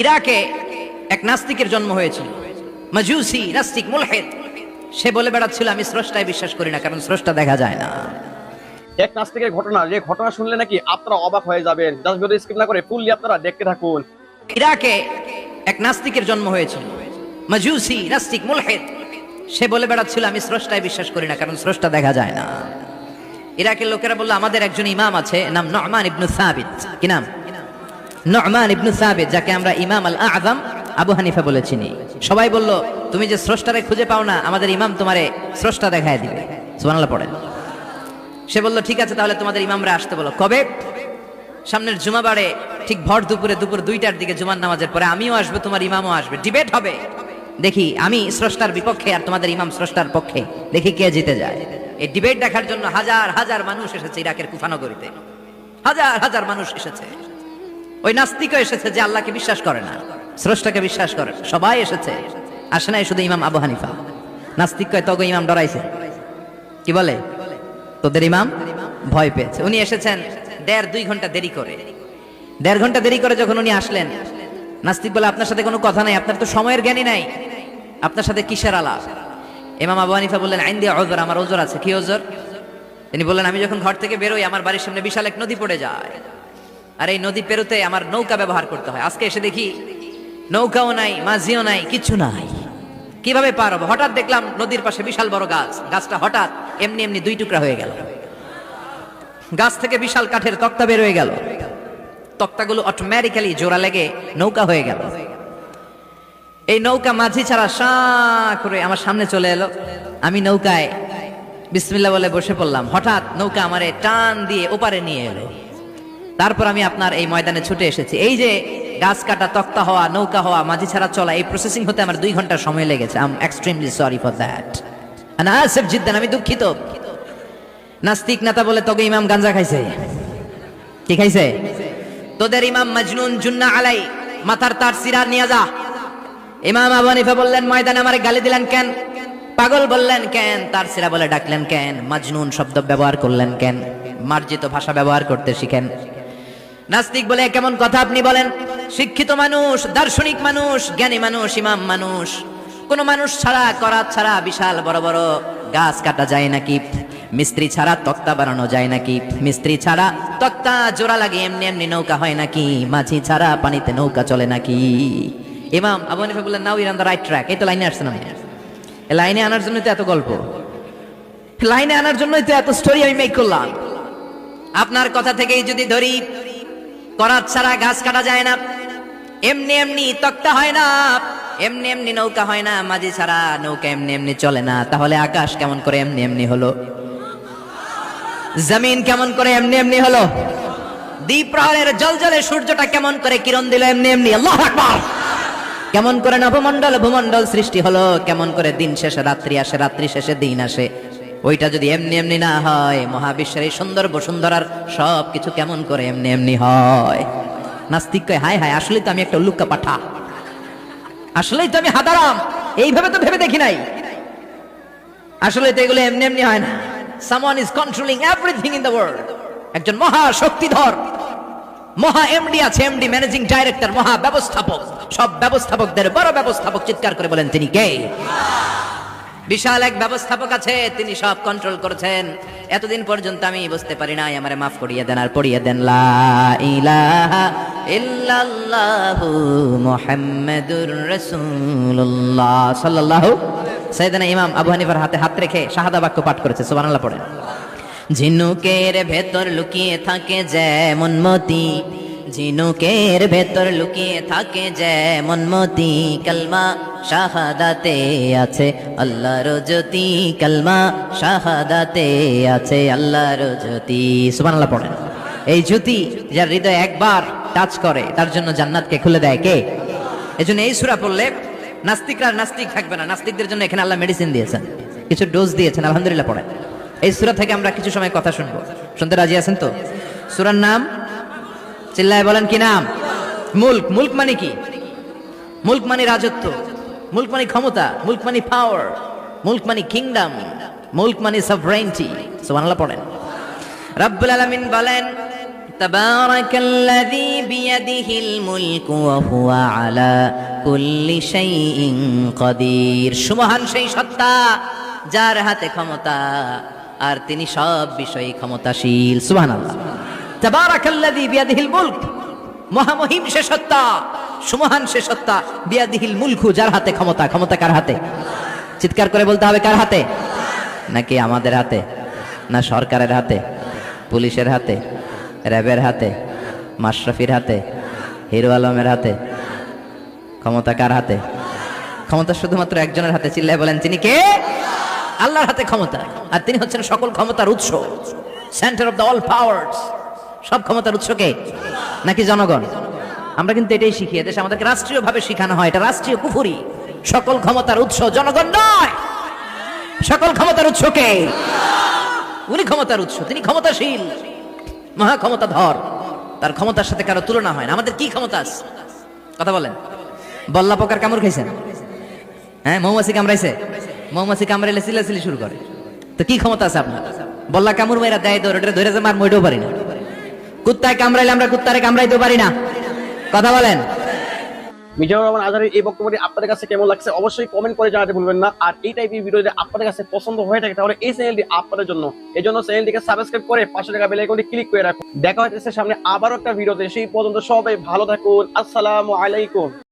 ইরাকে এক নাস্তিকের জন্ম হয়েছিল। মাজুসি নাস্তিক মুলহেদ। সে বলে বেড়াচ্ছিল আমি স্রষ্টায় বিশ্বাস করি না কারণ স্রষ্টা দেখা যায় না। এক নাস্তিকের ঘটনা যে ঘটনা শুনলে নাকি আপনারা অবাক হয়ে যাবেন। জাস্ট ভিডিও স্কিপ না করে ফুললি আপনারা দেখতে থাকুন। ইরাকে এক নাস্তিকের জন্ম হয়েছিল। মাজুসি নাস্তিক মুলহেদ। সে বলে বেড়াচ্ছিল আমি স্রষ্টায় বিশ্বাস করি না কারণ স্রষ্টা দেখা যায় না। ইরাকের লোকেরা বলল আমাদের একজন ইমাম আছে নাম নমান ইবনু সাবিত। কি নাম? নমান ইবনু সাবিত, যাকে আমরা ইমাম আল আজম আবু হানিফা বলে চিনি সবাই বলল, তুমি যে স্রষ্টারে খুঁজে পাও না, আমাদের ইমাম তোমারে স্রষ্টা দেখায় দিবে। সুবহানাল্লাহ পড়েন। সে বলল, ঠিক আছে, তাহলে তোমাদের ইমামরা আসতে বলো। কবে? সামনের জুমাবারে, ঠিক ভর দুপুরে, দুপুর দুইটার দিকে জুমার নামাজের পরে আমিও আসব, তোমার ইমামও আসবে। ডিবেট হবে। দেখি, আমি স্রষ্টার বিপক্ষে আর তোমাদের ইমাম স্রষ্টার পক্ষে। দেখি কে জিতে যায়। এই ডিবেট দেখার জন্য হাজার হাজার মানুষ এসেছে ইরাকের কুফানগরীতে। হাজার হাজার মানুষ এসেছে। ওই নাস্তিকও এসেছে যে আল্লাহকে বিশ্বাস করে না। স্রষ্টাকে বিশ্বাস করে। সবাই এসেছে। আসে নাই শুধু ইমাম আবু হানিফা। নাস্তিক কয়, তগো ইমাম ডরাইছে। কি বলে? তোদের ইমাম ভয় পেয়েছে। উনি এসেছেন দেড় দুই ঘণ্টা দেরি করে। দেড় ঘণ্টা দেরি করে যখন উনি আসলেন, নাস্তিক বলে, আপনার সাথে কোনো কথা নাই। আপনার তো সময়ের জ্ঞানই নাই। আপনার সাথে কিসের আলাপ? ইমাম আবু হানিফা বললেন, আইন দিয়ে ওজর, আমার ওজর আছে। কি ওজর? তিনি বললেন, আমি যখন ঘর থেকে বেরোই, আমার বাড়ির সামনে বিশাল এক নদী পড়ে যায়। আর এই নদী পেরোতে আমার নৌকা ব্যবহার করতে হয়। আজকে এসে দেখি নৌকাও নাই, মাঝিও নাই কিছু নাই। কীভাবে পার হব? হঠাৎ দেখলাম নদীর পাশে বিশাল বড় গাছ। গাছটা হঠাৎ এমনি এমনি দুই টুকরা হয়ে গেল। গাছ থেকে বিশাল কাঠের তক্তা বের হয়ে গেল। তক্তাগুলো অটোমেটিক্যালি জোড়া লেগে নৌকা হয়ে গেল। এই নৌকা মাঝি ছাড়া সা করে আমার সামনে চলে এলো। আমি নৌকায় বিসমিল্লা বলে বসে পড়লাম। হঠাৎ নৌকা আমারে টান দিয়ে ওপারে নিয়ে এলো। তারপর আমি আপনার এই ময়দানে ছুটে এসেছি। এই যে গাছ কাটা, তক্তা হওয়া, নৌকা হওয়া, মাঝি ছাড়া চলা, এই প্রসেসিং হতে আমার দুই ঘণ্টা সময় লেগেছে। I am extremely sorry for that Asif Jiddan আমি দুঃখিত। নাস্তিক নেতা বলে তোকে ইমাম গাঞ্জা খাইছে। কি খাইছে? তোদের ইমাম মজনুন জুন্না আলাই, মাথার তার সিরা নিয়ে যা। ইমাম আবু হানিফা বললেন, ময়দানে আমারে গালি দিলেন কেন? পাগল বললেন কেন? তার সিরা বলে ডাকলেন কেন? মজনুন শব্দ ব্যবহার করলেন কেন? মার্জিত ভাষা ব্যবহার করতে শিখেন। নাস্তিক বলে কেমন কথা আপনি বলেন? শিক্ষিত মানুষ, দার্শনিক মানুষ, জ্ঞানী মানুষ, ইমাম মানুষ। কোন মানুষ ছাড়া করাত ছাড়া বিশাল বড় বড় গাছ কাটা যায় নাকি? মিস্ত্রি ছাড়া তক্তা বানানো যায় নাকি? মিস্ত্রি ছাড়া তক্তা জোড়া লাগে, এমনি এমনি নৌকা হয় নাকি? মাঝি ছাড়া পানিতে নৌকা চলে নাকি? ইমাম আবু হানিফা বললেন now Iran the right track এই তো লাইনে আসছেন আমি এই লাইনে আনার জন্যই তো এত গল্প। লাইনে আনার জন্যই তো এত স্টোরি আমি মেক করলাম। আপনার কথা থেকেই যদি ধরি করাত ছাড়া গাছ কাটা যায় না। এমনি এমনি তক্তা হয় না, এমনি এমনি নৌকা হয় না, মাঝি ছাড়া নৌকা এমনি এমনি চলে না। তাহলে আকাশ কেমন করে এমনি এমনি হলো? জমিন কেমন করে এমনি এমনি হলো? দ্বীপ প্রহরের জলজলে সূর্যটা কেমন করে কিরণ দিল এমনি এমনি? আল্লাহ আকবার! কেমন করে নবমণ্ডল ভূমণ্ডল সৃষ্টি হলো, কেমন করে দিন শেষে, রাত্রি আসে, রাত্রি শেষে দিন আসে। ওইটা যদি এমনি এমনি না হয়, মহাবিশ্বের এই সুন্দর বসুন্ধরার সব কিছু কেমন করে এমনি এমনি হয়? নাস্তিক কয় হায় হায় আসলে তো আমি একটা উল্লুক্কা পাঠা। আসলেই তো আমি হাদারাম। এইভাবে তো ভেবে দেখি নাই। আসলে তো এগুলো এমনি এমনি হয় না। Someone is controlling everything in the world একজন মহা শক্তিধর, মহা এমডি আছে এমডি ম্যানেজিং ডাইরেক্টর মহা ব্যবস্থাপক। সব ব্যবস্থাপকদের বড় ব্যবস্থাপক চিৎকার করে বলেন তিনি কে? বিশাল এক ব্যবস্থাপক আছে, তিনি সব কন্ট্রোল করেছেন। এতদিন পর্যন্ত আমি বুঝতে পারি নাই, আমারে মাফ করিয়ে দেন আর পড়িয়ে দেন, লা ইলাহা ইল্লাল্লাহু মুহাম্মাদুর রাসূলুল্লাহ সাল্লাল্লাহু সাইয়েদনা ইমাম আবু হানিফার হাতে হাত রেখে শাহাদা বাক্য পাঠ করেছে, সুবহানাল্লাহ পড়েন। ঝিনুকের ভেতর লুকিয়ে থাকে যেমন মতি ঝিনুকের ভেতর লুকিয়ে থাকে যেমন মতি কালমা, শাহাদাতে আছে আল্লাহর জ্যোতি কালমা, শাহাদাতে আছে আল্লাহর জ্যোতি। সুবহানাল্লাহ পড়েন। এই জ্যোতি যার হৃদয় একবার টাচ করে, তার জন্য জান্নাতকে খুলে দেয় কে? এজন্য এই সূরা পড়লে নাস্তিকরা নাস্তিক থাকবে না। নাস্তিকদের জন্য এখানে আল্লাহ মেডিসিন দিয়েছেন। কিছু ডোজ দিয়েছেন, আলহামদুলিল্লাহ পড়েন। এই সূরা থেকে আমরা কিছু সময় কথা শুনব। শুনতে রাজি আছেন তো? সূরার নাম চিল্লায় বলেন কি নাম? মুল্ক। মুল্ক মানে কি? মুল্ক মানে রাজত্ব। মুল্ক মানে ক্ষমতা। মুল্ক মানে পাওয়ার মুল্ক মানে কিংডম মুল্ক মানে সভরেন্টি সুবহানাল্লাহ পড়েন। রব্বুল আলামিন বলেন, তাবারাকাল্লাযী বিয়াদিহিল মুলকু ওয়া হুয়া আলা কুল্লি শাইইন কাদির। সুবহান সেই সত্তা, যার হাতে ক্ষমতা, আর তিনি সব বিষয়ে ক্ষমতাশীল। সুবহানাল্লাহ। তাবারাকাল্লাযী বিয়াদিহিল মুলক। মহামহিম সে সুমহান সে সত্তা। বিয়াদিহিল মুলকু যার হাতে ক্ষমতা ক্ষমতা কার হাতে? চিৎকার করে বলতে হবে কার হাতে? নাকি আমাদের হাতে? না সরকারের হাতে? পুলিশের হাতে? র্যাবের হাতে? মাশরাফির হাতে? হিরো আলমের হাতে? ক্ষমতা কার হাতে? ক্ষমতা শুধুমাত্র একজনের হাতে চিল্লায় বলেন, তিনি কে? আল্লাহর হাতে ক্ষমতা। আর তিনি হচ্ছেন সকল ক্ষমতার উৎস। Centre of the all powers সব ক্ষমতার উৎসকে নাকি জনগণ? আমরা কিন্তু এটাই শিখি এদেশে আমাদেরকে রাষ্ট্রীয়ভাবে শিখানো হয়, এটা রাষ্ট্রীয় কুফুরি। সকল ক্ষমতার উৎস জনগণ নয়। সকল ক্ষমতার উৎস কে? উনি ক্ষমতার উৎস, তিনি ক্ষমতাশীল। মহা ক্ষমতাধর। তার ক্ষমতার সাথে কারও তুলনা হয় না। আমাদের কি ক্ষমতা আছে? কথা বলেন। বল্লা পোকার কামড় খাইছেন? হ্যাঁ মৌমাছি কামড়াইছে? মৌমাছি কামড়াইলে চিল্লাচিল্লি শুরু করে। তো কি ক্ষমতা আছে আপনার? বল্লা কামড় মেয়েরা দেয় ওটা ধরে যে মার মইতেও পারি না। কুত্তায় কামড়াইলে আমরা কুত্তারে কামড়াইতে পারি না। কথা বলেন। মিজানুর রহমান আজহারের এই বক্তব্যটি আপনাদের কাছে কেমন লাগছে অবশ্যই কমেন্ট করে জানাতে ভুলবেন না। আর এই টাইপের ভিডিও যদি আপনাদের কাছে পছন্দ হয়ে থাকে, তাহলে এই চ্যানেলটি আপনাদের জন্য। এই জন্য চ্যানেলটিকে সাবস্ক্রাইব করে পাশে থাকা বেল আইকনটি ক্লিক করে রাখুন। দেখা হচ্ছে সামনে আবারও একটা ভিডিওতে সেই পর্যন্ত সবাই ভালো থাকুন। আসসালামু আলাইকুম।